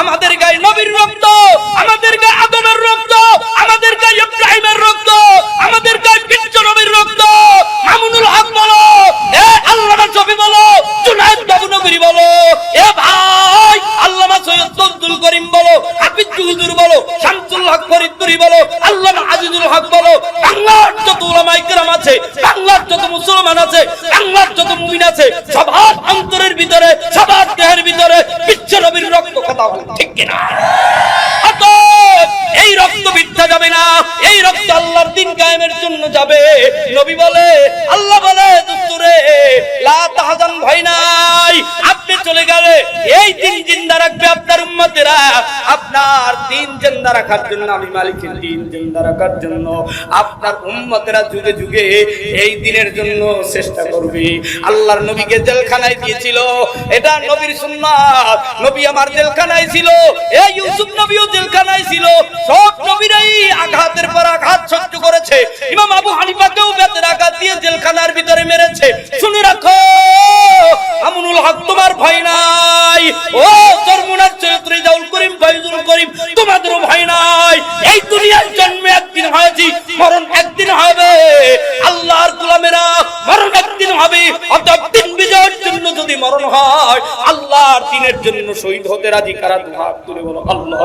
আমাদের গায়ে নবীর রক্ত, আমাদের গায়ে আদমের রক্ত, আমাদের গায়ে ইব্রাহিমের রক্ত, আমাদের গায়ে বিশ্ব নবীর রক্ত। মামুনুল হক বলো, এ আল্লামা শফি বলো, জুনায়েদ বাবু নগরী বলো, এ ভাই আল্লামা সৈয়দ আব্দুল করিম বলো হাফিজ হুজুর বলো, শামসুল হক ফরিদপুরি বলো, আল্লামা আজিজুল হক বলো, বাংলার যত উলামায়ে কেরাম আছে, বাংলার যত মুসলমান আছে, বাংলার যত মুমিন আছে, সবার অন্তরের ভিতরে, সবার দেহের ভিতরে বিশ্ব নবীর রক্ত কথা বলে ঠিক কিনা অতএব এই রক্ত বৃদ্ধা যাবে না। এই রক্ত আল্লাহর দিন কায়েমের জন্য যাবে। নবী বলে, আল্লাহ বলে, দুস্তুরে, লা তাহজান ভয় নাই। আপনি চলে গেলে এই দিন জিন্দা রাখবে আপনার উম্মতেরা। দিন জিন্দা রাখার জন্য, আমি মালিকের দিন জিন্দা রাখার জন্য, আপনার উম্মতেরা যুগে যুগে এই দিনের জন্য চেষ্টা করবে। আল্লাহর নবীকে জেলখানায় দিয়েছিল, এটা নবীর সুন্নাত। নবী আমার জেলখানায় ছিল এই ইউসুফ নবীও জেলখানায় ছিল। সব নবীরাই আঘাতের পর আঘাত সহ্য করেছে। ইমাম আবু হানিফাকেও বেতের আঘাত দিয়ে জেলখানার ভিতরে মেরেছে। শুনে রাখো আমনুল হক তোমার ভয় নাই। ও চরমুনার চরিত্রে করিম, ফয়জুল করিম, তোমাদেরও ভয় নাই। এই দুনিয়ার জন্মে একদিন হয়েছি, মরণ একদিন হবে। আল্লাহর গোলামেরা মরণ একদিন হবে। অতএব দিন বিজয়ের জন্য যদি মরণ হয়, আল্লাহর দিনের জন্য শহীদ হতে রাজি কারা? দুহাত তুলে বলো, আল্লাহ।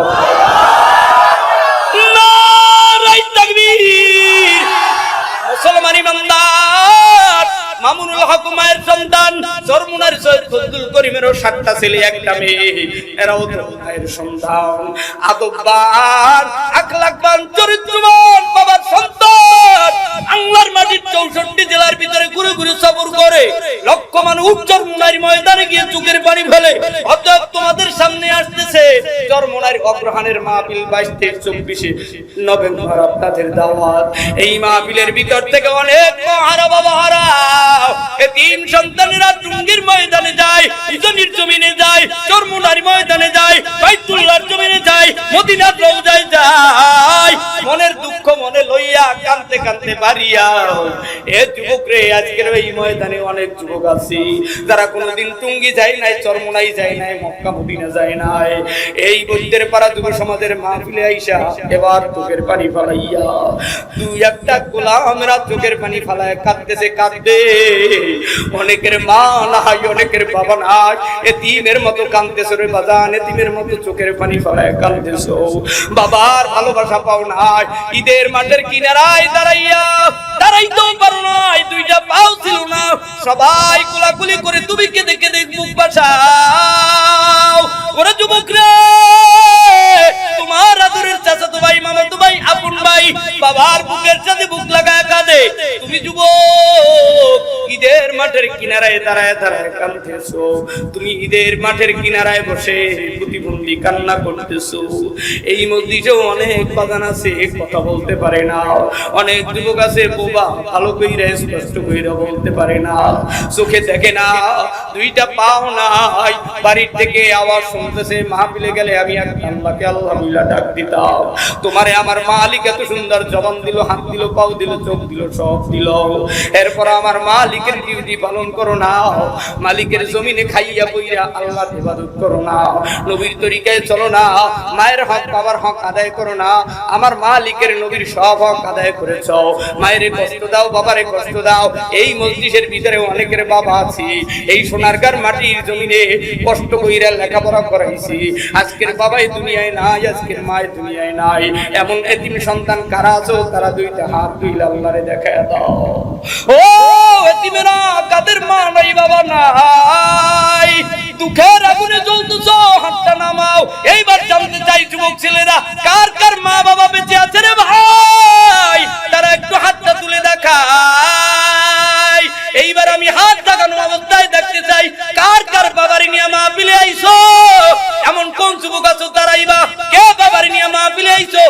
মুসলমান ইমানদার, মামুনুল হক মায়ের সন্তান চরমুনার সৈয়দ ফজলুল করিমেরও সাতটা ছেলে মেয়ে এরাও তো মায়ের সন্তান। আদববান আখলাকবান চরিত্রবান বাবার সন্তান। ময়দানে মাহফিলের ভিতর থেকে অনেক তিন সন্তানেরা টুঙ্গির ময়দানে যায় ইজনির জমিনে যায়, চরমুনার ময়দানে যায় জমিনে যায়, মদিনার যায়। মনের দুঃখ মনে লইয়া কানতে কানতে পারিয়া এ যুবক রে আজকের এই ময়দানে অনেক যুবক আছে। যারা কোনোদিন টুঙ্গি যায় নাই, চরমুনাই যায় নাই, মক্কা মদিনা যায় নাই। এই বৈদ্যের পাড়া যুব সমাজের মাহফিলে আইসা এবার চোখের পানি ফালাইয়া দুই একটা গোলামরা চোখের পানি ফালায় কাঁদতেছে, কাঁদবে। অনেকের মা নাই, অনেকের বাবা নাই। এতিমের মতো কাঁদতেছে রে বাজান, এতিমের মতো চোখের পানি ফালায় কাঁদতেছো। বাবার ভালোবাসা পাও নাই, ঈদের মাঠের কিনারায় সবাই কোলাকুলি করে তুমি কেঁদে কেঁদে মুখ বাসাও। তোমার আদরের মামাতো ভাই, আপন ভাই, বাবার বুকের সাথে বুক লাগায় কাঁদে। তুমি যুবক ঈদের মাঠের কিনারায় দাঁড়ায় দাঁড়ায় কাঁদতেছো। তুমি ঈদের মাঠের কিনারায় বসে প্রতিবন্ধী কান্না করতেছো। এই মসজিদেও অনেক বাগান আছে, কথা বলতে পারে না। অনেক যুবক আছে, বোবা ভালো কইরা স্পষ্ট কইরা বলতে পারে না। চোখে দেখে না, দুইটা পাও নাই। বাড়ির থেকে আওয়াজ শুনতেছে, মাহফিলে গেলে আমি এক আল্লাহকে আল্লাহ ডাক দিতাম। তোমারে আমার মালিক এত সুন্দর জবান দিল, হাত দিল, পাও দিল, চোখ দিল, সব দিল। এরপর আমার মালিকের ডিউটি পালন করো না মালিকের জমিনে খাইয়া বইয়া আল্লাহ ইবাদত করো না নবীর তরিকায় চলো না। মায়ের হক বাবার হক আদায় করো না। আমার মালিকের নবীর সব হক আদায় করেছ। মায়ের কষ্ট দাও, বাবারে কষ্ট দাও। এই মসজিদের ভিতরে অনেকের বাবা আছে। এই সোনারগার মাটির জমিনে কষ্ট কইরা লেখাপড়া করাইছি। আজকের বাবাই দুনিয়ায় নাই, আজকের মায়ের দুনিয়ায় নাই। এমন এতিম সন্তান কারা আছো? তারা দুইটা হাত দুই আল্লাহরে দেখায় দাও। ও! এতিমেরা কাদের মা নাই, বাবা নাই? দুঃখের আগুনে জ্বলতেছ, হাতটা নামাও। এইবার জানতে চাই যুবক ছেলেরা, কার কার মা বাবা বেঁচে আছে রে ভাই? তারা একটু হাতটা তুলে দেখায় এইবার আমি হাত দেখানো অবস্থায় দেখতে চাই, কার কার বাবারি নিয়ে মাহফিলে আইছো এমন কোন যুবক আছো কে বাবারি নিয়ে মাহফিলে আইছো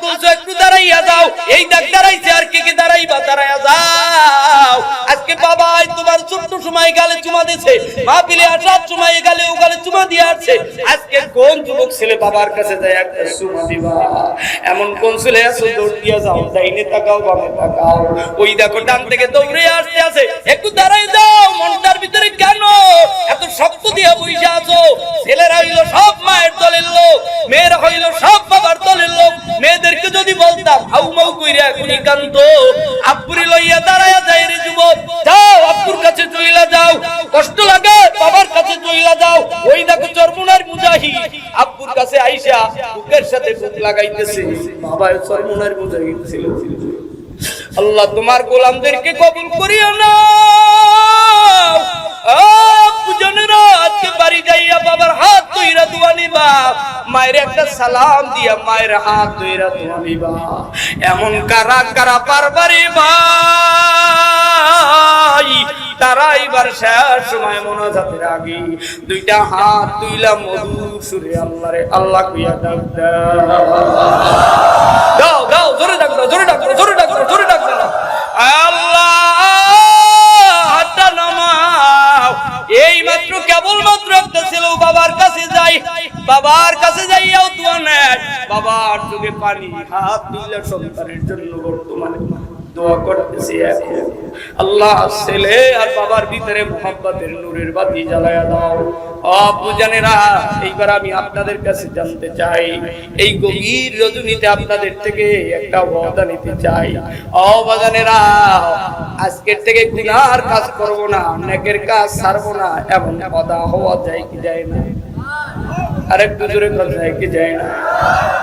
তুলছো, একটু দাঁড়াইয়া যাও। এই দেখ দাঁড়াইছে আর কে কে দাঁড়াইবা? দাঁড়াইয়া যাও। আজকে বাবাই তোমার ছোট্ট সময় গালে চুমা দিছে। মাহফিলে আসার সময় গালে ও গালে চুমা দিয়ে আছে আজকে কোন যুবক ছেলে বাবার কাছে যায় একটা চুমা দিবা? এমন কোন ছেলে আছো, দৌড় দিয়া যাও। ডাইনে তাকাও, বামে তাকাও। ওই দেখো, ডান থেকে দৌড়ে আসতে আছে একটু দাঁড়াই যাও, মনটার ভিতরে কেন এত শক্ত দিয়া বইসা আছো? ছেলেরা হইল সব মায়ের দলের লোক বাবার দলের লোক। মেয়েদেরকে যদি বলতাম মাউ কইরা লইয়া যায় রে যুবক। যাও কাছে চলিলা যাও। কষ্ট লাগে, বাবার কাছে চলিলা যাও। ওই দেখো চরমুনার মুজাহি। আব্বুর কাছে আইসা বুকের সাথে বুক লাগাইতেছে। চরমুনার মুজাহি ছিল। আল্লাহ, তোমার গোলামদেরকে কবুল করিও না। আজকে বাড়ি যাইয়া বাবার হাত তৈরা দোয়া নিবা। মায়ের একটা সালাম দিয়া মায়ের হাত তৈরা দোয়া নিবা। এমন কারা কারা পারবারে ভাই, তারা এবার দুইটা হাত তুইলা আল্লাহ পানি হাত সন্তানের জন্য বর্তমানে দোয়া করতেছি আল্লাহ, ছেলে আর বাবার ভিতরে মোহাম্মতের নূরের বাতি জ্বালায়া দাও। এইবার আমি আপনাদের কাছে জানতে চাই। এই গভীর রজনীতে আপনাদের থেকে একটা ওয়াদা নিতে চাই। অবাজানেরা আজকের থেকে গুনার কাজ করব না, নেকের কাজ ছাড়বো না, এমন কথা হওয়া যায় কি যায় না? আরেকটু জোরে কথা কি যায় না।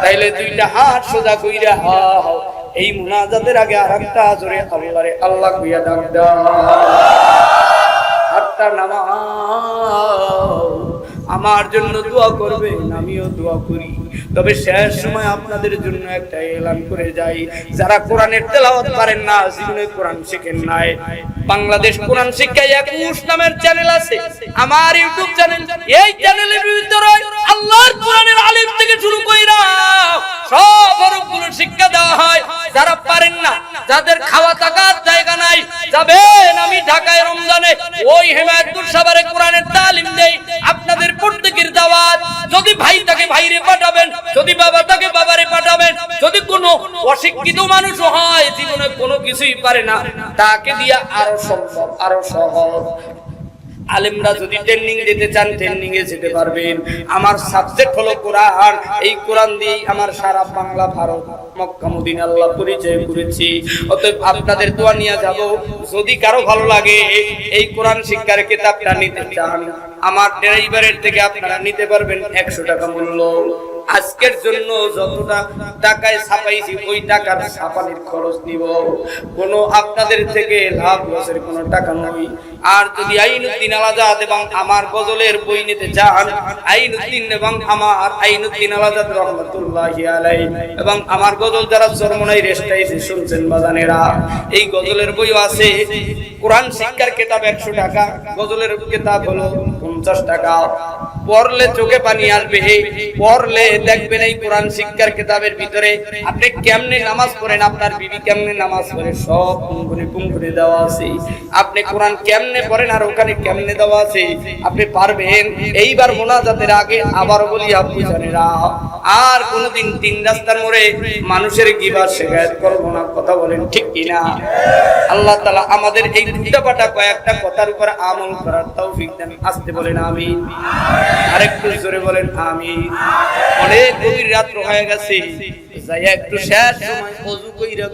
তাইলে দুইটা হাত সোজা কইরা হাও এই মুনাজাতের আগে আর একটা জোরে আল্লাহরে আল্লাহ কইয়া ডাক দাও। হাতটা নামাও। আমার জন্য দোয়া করবেন, আমিও দোয়া করি। তবে শেষ সময় আপনাদের জন্য একটা এলান করে যাই। যারা কোরআনের তেলাওয়াত পারেন না, জীবনে কোরআন শিখেন নাই। বাংলাদেশ কোরআন শিক্ষা একুশ নামের চ্যানেল আছে। আমার ইউটিউব চ্যানেল এই চ্যানেলের ভিতরে আল্লাহর কোরআনের আলিম থেকে শুরু কইরা সব হরফগুলো শিক্ষা দেওয়া হয়। যারা পারেন না, যাদের খাওয়া থাকার জায়গা নাই, যাবেন আমি ঢাকায় রমজানে। ওই হেমায়তুর সাবারে কোরআনের তালিম যদি ভাই তাকে ভাইরে পাঠাবেন, যদি বাবা তাকে বাবারে পাঠাবেন, যদি কোনো অশিক্ষিত মানুষ হয়, জীবনে কোনো কিছুই পারে না। তাকে দিয়া আরও সম্ভব, আরও সহজ। আলেমরা যদি ট্রেনিং দিতে চান ট্রেনিং এ যেতে পারবেন। আমার সাবজেক্ট হলো কোরআন। এই কোরআন দিয়ে আমার সারা Bangla Bharat, Mecca, Medina Allah পরিচয় করেছি। অতএব আপনাদের দোয়া নিয়ে যাব। যদি কারও ভালো লাগে, এই কোরআন শিক্ষার কিতাবটা নিতে চান, আমার ড্রাইভারের থেকে আপনারা নিতে পারবেন একশো টাকা মূল্য। আজকের জন্য যতটা টাকায় ছাপাইছি, ওই টাকার ছাপানির খরচ নিব কোনো আপনাদের থেকে লাভ লসের কোনো টাকা নয় আর যদি আইনুদ্দিন আলাজাদ এবং আমার গজলের বই নিতে চান আইনুদ্দিন এবং আমার আইনুদ্দিন আলাজাদ রহমতুল্লাহ আলাই এবং আমার গজল যারা চরমনাই রেস্টাইছে শুনছেন বাজানেরা, এই গজলের বইও আছে। কোরআন শিক্ষার কেতাব একশো টাকা, গজলের কেতাব হলো পঞ্চাশ টাকা। পড়লে চোখে পানি আসবে পড়লে দেখবেন এই কোরআন শিক্ষার কিতাবের ভিতরে। আপনি কেমনে নামাজ পড়েন? আপনার বিবি কেমনে নামাজ পড়ে? সব পুঙ্গুনি পুঙ্গুনি দেওয়া আছে। আপনি কোরআন কেমনে পড়েন আর ওখানে কেমনে দেওয়া আছে? আপনি পারবেন? এইবার মোনাজাতের আগে আবার বলি, আপনি জানেরা আর কোনোদিন তিন রাস্তার মোড়ে মানুষের গিবার শেখায়ত করব না। কথা বলেন ঠিক কিনা? আল্লাহ তালা আমাদের এই দুটাপাটা কয়েকটা কথার উপর আমল করার তৌফিক দেন। আসতে বলেন আমি আরেকটু জোরে বলেন আমি অনেক গভীর রাত্র হয়ে গেছে। একটু শেষ সময় অজু কইরা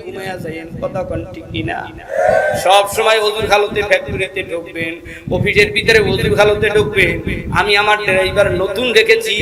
যাইয়েন, কথা কন ঠিক কিনা? সব সময় অজুর খালতে ফ্যাক্টরিতে ঢুকবেন, অফিসের ভিতরে অজুর খালতে ঢুকবেন। আমি আমার ড্রাইভার নতুন রেখেছি।